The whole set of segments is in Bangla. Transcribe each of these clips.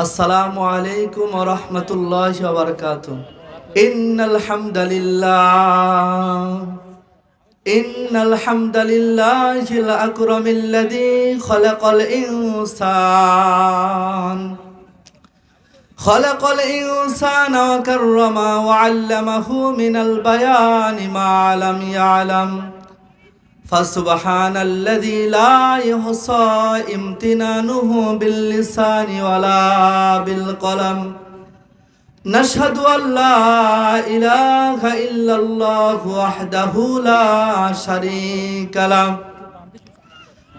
السلام عليكم ورحمة الله وبركاته إن الحمد لله إن الحمد لله الأكرم الذي خلق الإنسان خلق الإنسان وكرم وعلمه من البيان ما لم يعلم فسبحان الذي لا يحصى امتنانه باللسان ولا بالقلم نشهد أن لا إله إلا الله وحده لا شريك له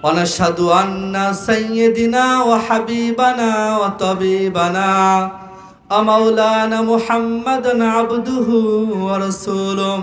ونشهد أن سيدنا وحبيبنا وطبيبنا ومولانا محمدا عبده ورسوله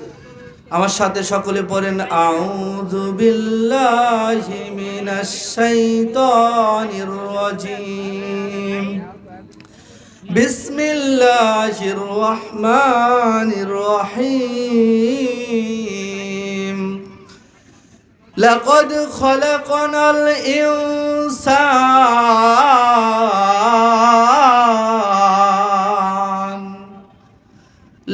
আমার সাথে সকলে পড়েন আউযু বিল্লাহি মিনাশ শাইতানির রাজিম বিসমিল্লাহির রহমানির রহিম لقد خلقنا الإنسان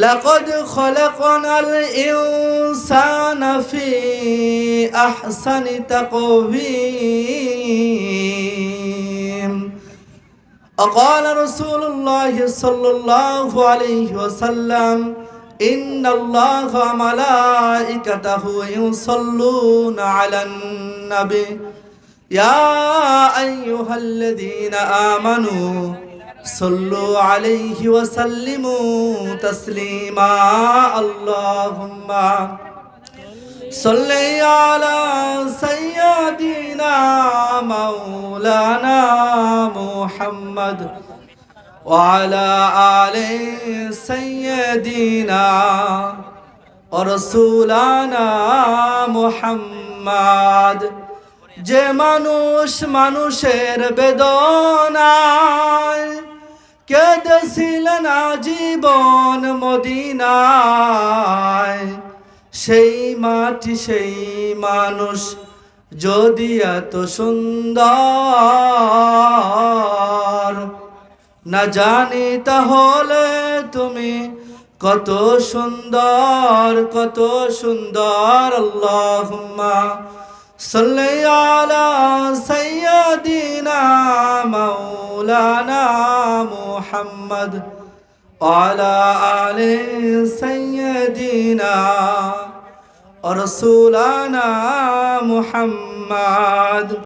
لقد خلقنا الإنسان في أحسن تقويم وقال رسول الله صلى الله عليه وسلم إن الله ملائكته يصلون على النبي يا أيها الذين آمنوا صلوا عليه وسلموا تسليما اللهم صل على سيدنا مولانا محمد وعلى آل سيدنا ورسولنا محمد যে মানুষ মানুষের বেদনায় কেঁদেছিলেন জীবন মদিনায়? সেই মাটি, সেই মানুষ যদি এত সুন্দর। না জানি তাহলে তুমি কত সুন্দর কত সুন্দর, আল্লাহুম্মা সাল্লি আলা সাইয়্যিদিনা مولانا محمد وعلى آل سيدنا ورسولنا محمد.